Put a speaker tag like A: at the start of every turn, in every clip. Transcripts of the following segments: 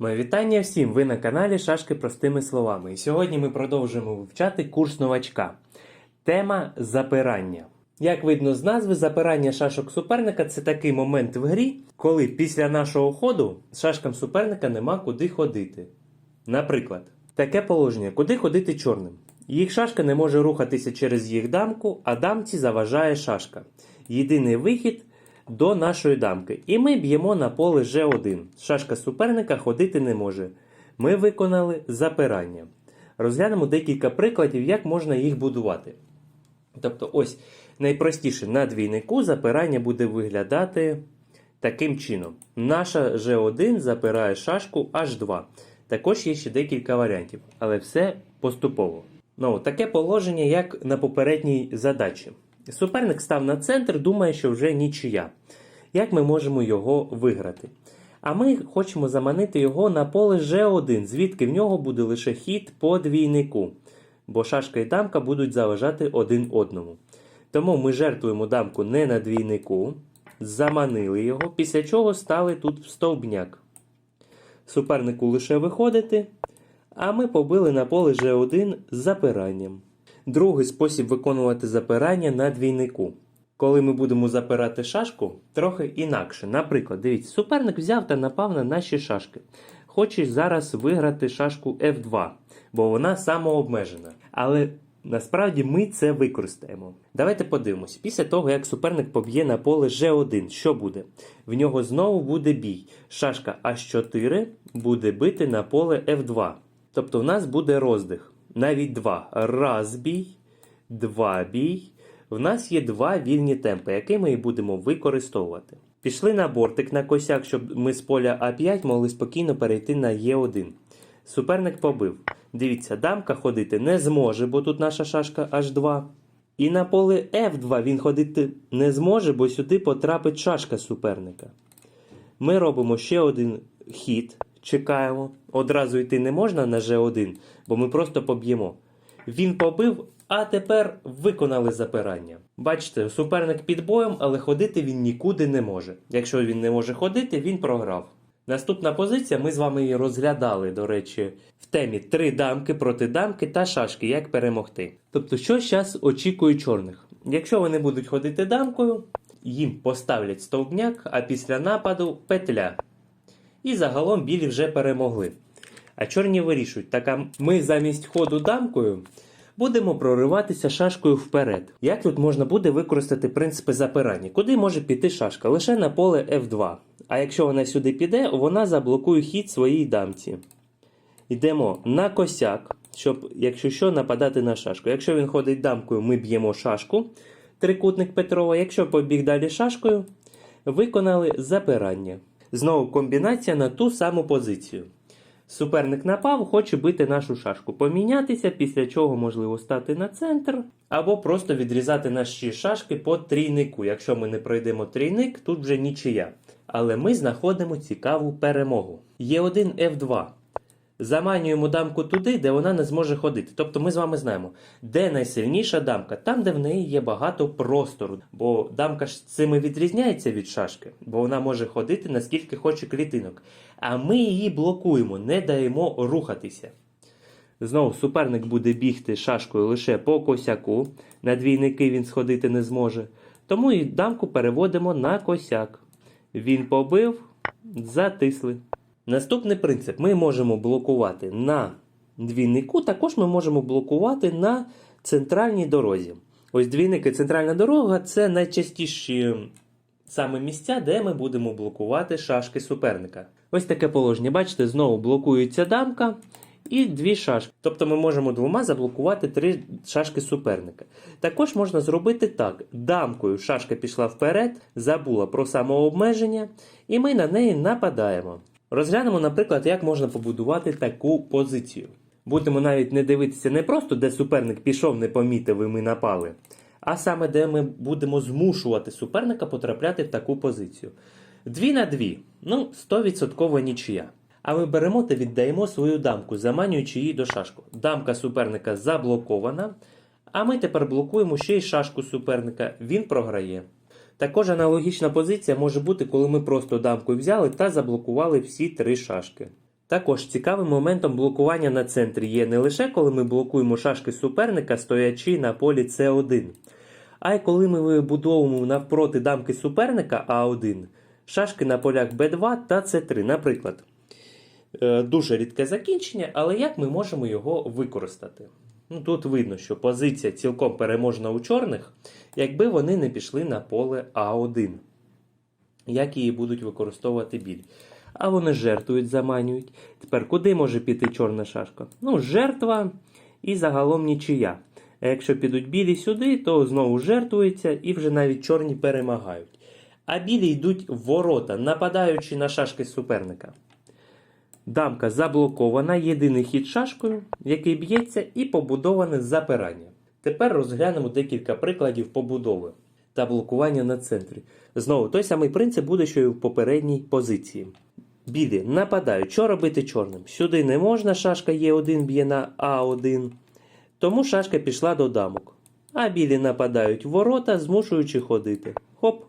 A: Моє вітання всім! Ви на каналі Шашки простими словами. І сьогодні ми продовжуємо вивчати курс новачка. Тема запирання. Як видно з назви, запирання шашок суперника це такий момент в грі, коли після нашого ходу шашкам суперника нема куди ходити. Наприклад, таке положення: куди ходити чорним. Їх шашка не може рухатися через їх дамку, а дамці заважає шашка. Єдиний вихід до нашої дамки. І ми б'ємо на поле G1. Шашка суперника ходити не може. Ми виконали запирання. Розглянемо декілька прикладів, як можна їх будувати. Тобто, ось найпростіше на двійнику запирання буде виглядати таким чином. Наша G1 запирає шашку H2. Також є ще декілька варіантів, але все поступово. Ну, таке положення, як на попередній задачі. Суперник став на центр, думає, що вже нічия. Як ми можемо його виграти? А ми хочемо заманити його на поле G1, звідки в нього буде лише хід по двійнику, бо шашка і дамка будуть заважати один одному. Тому ми жертвуємо дамку не на двійнику, заманили його, після чого стали тут в стовбняк. Супернику лише виходити, а ми побили на поле G1 з запиранням. Другий спосіб виконувати запирання на двійнику. Коли ми будемо запирати шашку, трохи інакше. Наприклад, дивіться, суперник взяв та напав на наші шашки. Хоче зараз виграти шашку F2, бо вона самообмежена. Але насправді ми це використаємо. Давайте подивимось. Після того, як суперник поб'є на поле G1, що буде? В нього знову буде бій. Шашка H4 буде бити на поле F2. Тобто в нас буде роздих. Навіть два. Раз бій, два бій. В нас є два вільні темпи, які ми і будемо використовувати. Пішли на бортик на косяк, щоб ми з поля А5 могли спокійно перейти на Е1. Суперник побив. Дивіться, дамка ходити не зможе, бо тут наша шашка H2. І на поле F2 він ходити не зможе, бо сюди потрапить шашка суперника. Ми робимо ще один хід, чекаємо. Одразу йти не можна на G1, бо ми просто поб'ємо. Він побив, а тепер виконали запирання. Бачите, суперник під боєм, але ходити він нікуди не може. Якщо він не може ходити, він програв. Наступна позиція, ми з вами її розглядали, до речі, в темі три дамки проти дамки та шашки, як перемогти. Тобто, що зараз очікує чорних? Якщо вони будуть ходити дамкою, їм поставлять стовбняк, а після нападу петля. І загалом білі вже перемогли. А чорні вирішують, так а ми замість ходу дамкою будемо прориватися шашкою вперед. Як тут можна буде використати принципи запирання? Куди може піти шашка? Лише на поле F2. А якщо вона сюди піде, вона заблокує хід своїй дамці. Йдемо на косяк, щоб, якщо що, нападати на шашку. Якщо він ходить дамкою, ми б'ємо шашку, трикутник Петрова. Якщо побіг далі шашкою, виконали запирання. Знову комбінація на ту саму позицію. Суперник напав, хоче бити нашу шашку, помінятися, після чого можливо стати на центр, або просто відрізати наші шашки по трійнику. Якщо ми не пройдемо трійник, тут вже нічия. Але ми знаходимо цікаву перемогу. Є один F2. Заманюємо дамку туди, де вона не зможе ходити. Тобто ми з вами знаємо, де найсильніша дамка, там, де в неї є багато простору. Бо дамка ж цими відрізняється від шашки, бо вона може ходити наскільки хоче клітинок. А ми її блокуємо, не даємо рухатися. Знову суперник буде бігти шашкою лише по косяку. На двійники він сходити не зможе. Тому і дамку переводимо на косяк. Він побив, затисли. Наступний принцип: ми можемо блокувати на двійнику, також ми можемо блокувати на центральній дорозі. Ось двійник і центральна дорога це найчастіші саме місця, де ми будемо блокувати шашки суперника. Ось таке положення. Бачите, знову блокується дамка і дві шашки. Тобто ми можемо двома заблокувати три шашки суперника. Також можна зробити так: дамкою шашка пішла вперед, забула про самообмеження, і ми на неї нападаємо. Розглянемо, наприклад, як можна побудувати таку позицію. Будемо навіть не дивитися не просто, де суперник пішов, не помітив і ми напали, а саме де ми будемо змушувати суперника потрапляти в таку позицію. Дві на дві, ну, 100% нічия. А ми беремо та віддаємо свою дамку, заманюючи її до шашку. Дамка суперника заблокована, а ми тепер блокуємо ще й шашку суперника, він програє. Також аналогічна позиція може бути, коли ми просто дамкою взяли та заблокували всі три шашки. Також цікавим моментом блокування на центрі є не лише коли ми блокуємо шашки суперника, стоячи на полі С1, а й коли ми вибудовуємо навпроти дамки суперника А1 шашки на полях Б2 та С3, наприклад. Е, Дуже рідке закінчення, але як ми можемо його використати? Ну, тут видно, що позиція цілком переможна у чорних, якби вони не пішли на поле А1, як її будуть використовувати білі. А вони жертвують, заманюють. Тепер куди може піти чорна шашка? Ну, жертва і загалом нічия. А якщо підуть білі сюди, то знову жертвується і вже навіть чорні перемагають. А білі йдуть в ворота, нападаючи на шашки суперника. Дамка заблокована, єдиний хід шашкою, який б'ється, і побудоване запирання. Тепер розглянемо декілька прикладів побудови та блокування на центрі. Знову той самий принцип буде, що і в попередній позиції. Білі нападають. Що робити чорним? Сюди не можна, шашка Е1 б'є на А1. Тому шашка пішла до дамок. А білі нападають ворота, змушуючи ходити. Хоп!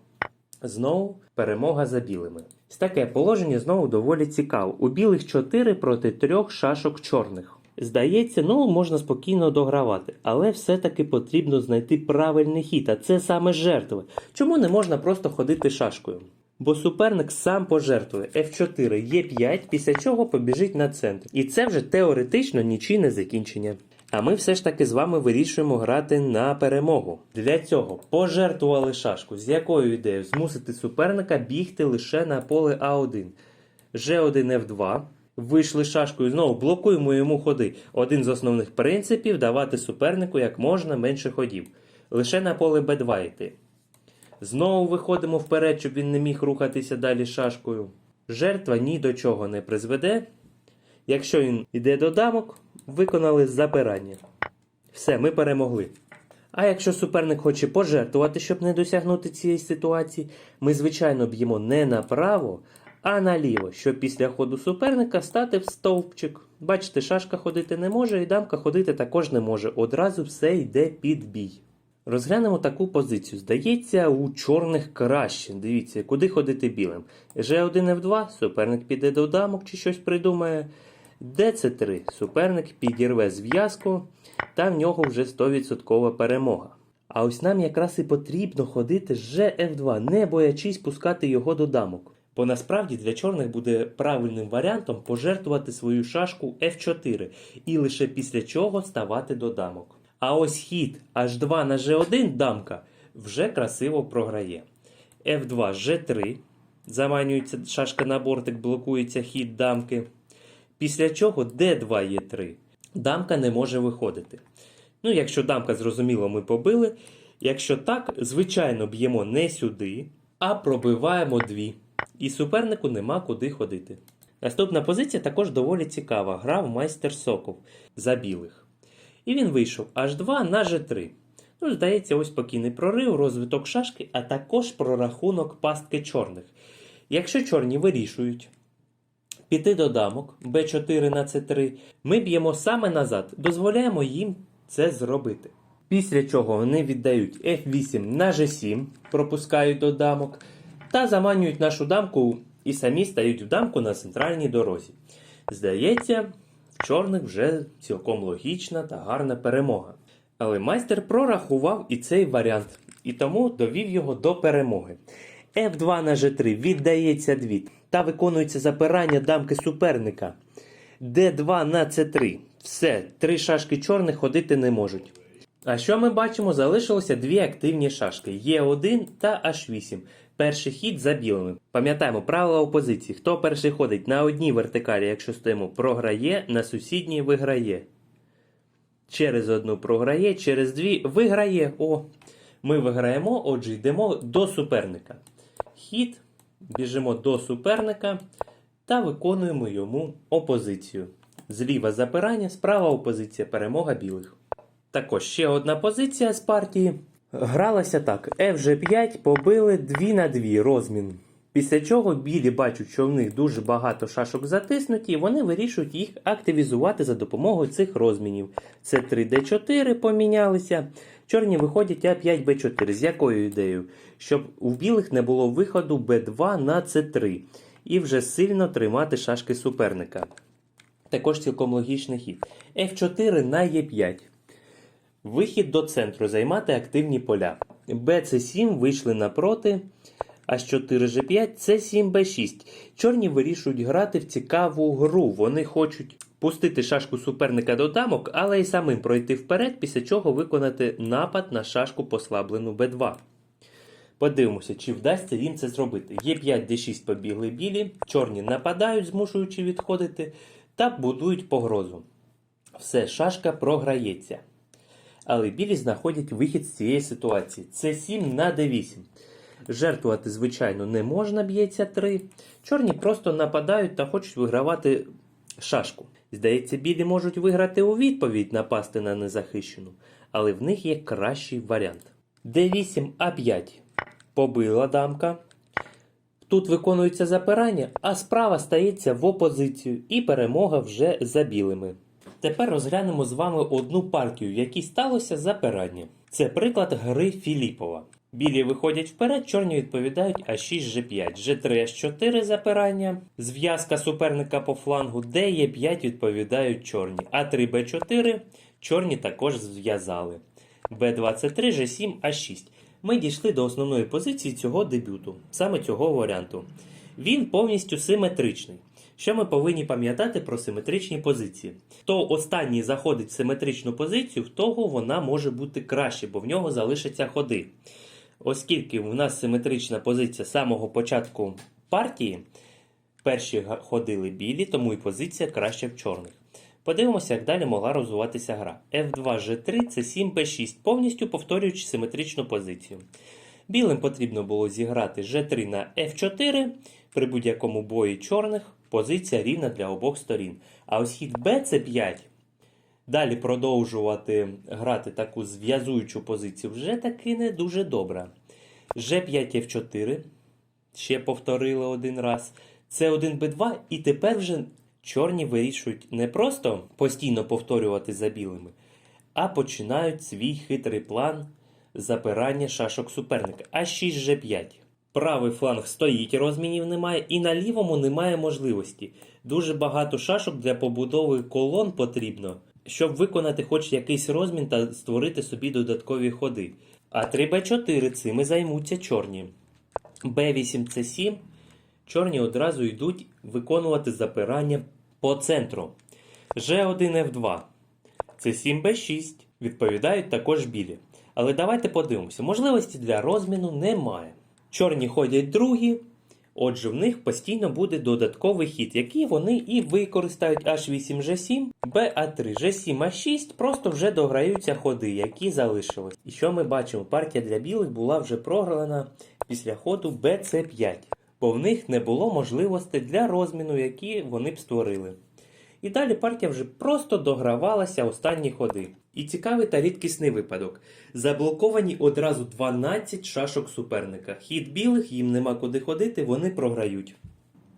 A: Знову перемога за білими. Таке положення знову доволі цікаво. У білих 4 проти 3 шашок чорних. Здається, ну можна спокійно догравати, але все-таки потрібно знайти правильний хід, а це саме жертви. Чому не можна просто ходити шашкою? Бо суперник сам пожертвує F4, Е5, після чого побіжить на центр. І це вже теоретично нічийне закінчення. А ми все ж таки з вами вирішуємо грати на перемогу. Для цього пожертвували шашку, з якою ідеєю змусити суперника бігти лише на поле А1. G1 F2. Вийшли шашкою, знову блокуємо йому ходи. Один з основних принципів давати супернику як можна менше ходів. Лише на поле Б2 йти. Знову виходимо вперед, щоб він не міг рухатися далі шашкою. Жертва ні до чого не призведе. Якщо він йде до дамок, виконали запирання. Все, ми перемогли. А якщо суперник хоче пожертвувати, щоб не досягнути цієї ситуації, ми, звичайно, б'ємо не направо, а наліво, щоб після ходу суперника стати в стовпчик. Бачите, шашка ходити не може, і дамка ходити також не може. Одразу все йде під бій. Розглянемо таку позицію. Здається, у чорних краще. Дивіться, куди ходити білим. G1 F2, суперник піде до дамок чи щось придумає. ДЦ3, суперник підірве зв'язку, та в нього вже 100% перемога. А ось нам якраз і потрібно ходити з GF2, не боячись пускати його до дамок. Бо насправді для чорних буде правильним варіантом пожертвувати свою шашку F4 і лише після чого ставати до дамок. А ось хід H2 на G1 дамка вже красиво програє. F2 G3. Заманюється шашка на бортик, блокується хід дамки. Після чого D2 Е3. Дамка не може виходити. Ну, якщо дамка, зрозуміло, ми побили. Якщо так, звичайно, б'ємо не сюди, а пробиваємо дві. І супернику нема куди ходити. Наступна позиція також доволі цікава. Грав майстер Соков за білих. І він вийшов H2 на G3. Ну, здається, ось спокійний прорив, розвиток шашки, а також прорахунок пастки чорних. Якщо чорні вирішують піти до дамок b4 на c3, ми б'ємо саме назад, дозволяємо їм це зробити. Після чого вони віддають f8 на g7, пропускають до дамок, та заманюють нашу дамку і самі стають в дамку на центральній дорозі. Здається, в чорних вже цілком логічна та гарна перемога. Але майстер прорахував і цей варіант, і тому довів його до перемоги. F2 на G3 віддається дві та виконується запирання дамки суперника. D2 на C3. Все, три шашки чорних ходити не можуть. А що ми бачимо? Залишилося дві активні шашки Е1 та H8. Перший хід за білими. Пам'ятаємо правила опозиції. Хто перший ходить на одній вертикалі, якщо стоїмо, програє, на сусідній виграє. Через одну програє, через дві виграє. О, ми виграємо, отже, йдемо до суперника. Хід, біжимо до суперника та виконуємо йому опозицію. Зліва запирання, справа опозиція, перемога білих. Також ще одна позиція з партії. Гралася так: FG5 побили 2 на 2 розмін. Після чого білі бачать, що в них дуже багато шашок затиснуті, і вони вирішують їх активізувати за допомогою цих розмінів. Це 3D4 помінялися. Чорні виходять А5Б4. З якою ідеєю? Щоб у білих не було виходу Б2 на С3 і вже сильно тримати шашки суперника. Також цілком логічний хід. F4 на Е5. Вихід до центру займати активні поля. БЦ7 вийшли напроти. H4 G5, C7 B6. Чорні вирішують грати в цікаву гру. Вони хочуть пустити шашку суперника до дамок, але й самим пройти вперед, після чого виконати напад на шашку послаблену B2. Подивимося, чи вдасться їм це зробити. Е5 D6 побігли білі, чорні нападають, змушуючи відходити, та будують погрозу. Все, шашка програється. Але білі знаходять вихід з цієї ситуації. Це 7 на d8. Жертвувати, звичайно, не можна, б'ється 3. Чорні просто нападають та хочуть вигравати шашку. Здається, білі можуть виграти у відповідь напасти на незахищену, але в них є кращий варіант. d8 a5. Побила дамка. Тут виконується запирання, а справа стається в опозицію, і перемога вже за білими. Тепер розглянемо з вами одну партію, в якій сталося запирання. Це приклад гри Філіпова. Білі виходять вперед, чорні відповідають А6, G5, G3, H4 запирання, зв'язка суперника по флангу, Д, Е5 відповідають чорні, А3, Б4, чорні також зв'язали. Б23, G7, А6. Ми дійшли до основної позиції цього дебюту, саме цього варіанту. Він повністю симетричний. Що ми повинні пам'ятати про симетричні позиції? Хто останній заходить в симетричну позицію, в того вона може бути краще, бо в нього залишаться ходи. Оскільки в нас симетрична позиція з самого початку партії, перші ходили білі, тому і позиція краще в чорних. Подивимося, як далі могла розвиватися гра. F2, G3, C7, B6, повністю повторюючи симетричну позицію. Білим потрібно було зіграти G3 на F4. При будь-якому бої чорних позиція рівна для обох сторін. А ось хід B це 5. Далі продовжувати грати таку зв'язуючу позицію вже таки не дуже добре. G5 F4. Ще повторили один раз. С1 Б2, і тепер вже чорні вирішують не просто постійно повторювати за білими, а починають свій хитрий план запирання шашок суперника. А6 G5. Правий фланг стоїть, розмінів немає, і на лівому немає можливості. Дуже багато шашок для побудови колон потрібно, щоб виконати хоч якийсь розмін та створити собі додаткові ходи. А 3Б4 цими займуться чорні. Б8 С7. Чорні одразу йдуть виконувати запирання по центру. G1 F2. С7 Б6. Відповідають також білі. Але давайте подивимося. Можливості для розміну немає. Чорні ходять другі, отже, в них постійно буде додатковий хід, який вони і використають H8 G7, BA3 G7 A6, просто вже дограються ходи, які залишились. І що ми бачимо? Партія для білих була вже програна після ходу BC5, бо в них не було можливостей для розміну, які вони б створили. І далі партія вже просто догравалася останні ходи. І цікавий та рідкісний випадок. Заблоковані одразу 12 шашок суперника. Хід білих, їм нема куди ходити, вони програють.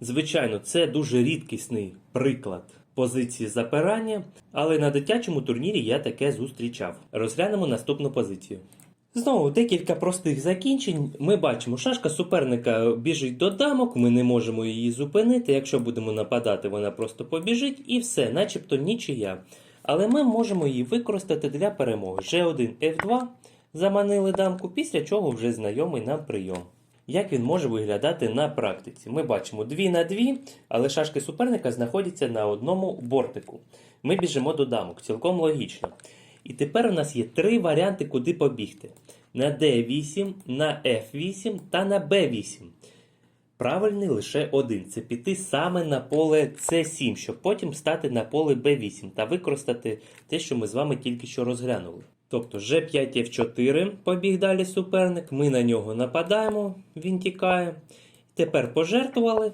A: Звичайно, це дуже рідкісний приклад позиції запирання, але на дитячому турнірі я таке зустрічав. Розглянемо наступну позицію. Знову декілька простих закінчень. Ми бачимо, шашка суперника біжить до дамок, ми не можемо її зупинити. Якщо будемо нападати, вона просто побіжить і все, начебто нічия. Але ми можемо її використати для перемоги. G1 F2 заманили дамку, після чого вже знайомий нам прийом. Як він може виглядати на практиці? Ми бачимо 2 на 2, але шашки суперника знаходяться на одному бортику. Ми біжимо до дамок, цілком логічно. І тепер у нас є три варіанти, куди побігти: на D8, на F8 та на B8. Правильний лише один це піти саме на поле C7, щоб потім стати на поле B8 та використати те, що ми з вами тільки що розглянули. Тобто G5 F4 побіг далі суперник, ми на нього нападаємо, він тікає. Тепер пожертвували,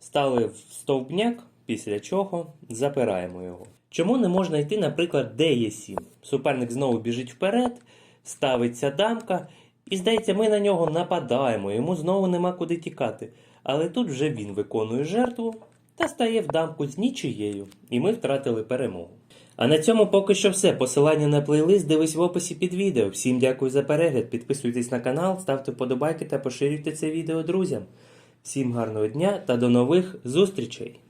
A: стали в стовбняк, після чого запираємо його. Чому не можна йти, наприклад, D7? Суперник знову біжить вперед, ставиться дамка, і здається, ми на нього нападаємо, йому знову нема куди тікати. Але тут вже він виконує жертву та стає в дамку з нічиєю, і ми втратили перемогу. А на цьому поки що все. Посилання на плейлист дивись в описі під відео. Всім дякую за перегляд. Підписуйтесь на канал, ставте вподобайки та поширюйте це відео друзям. Всім гарного дня та до нових зустрічей!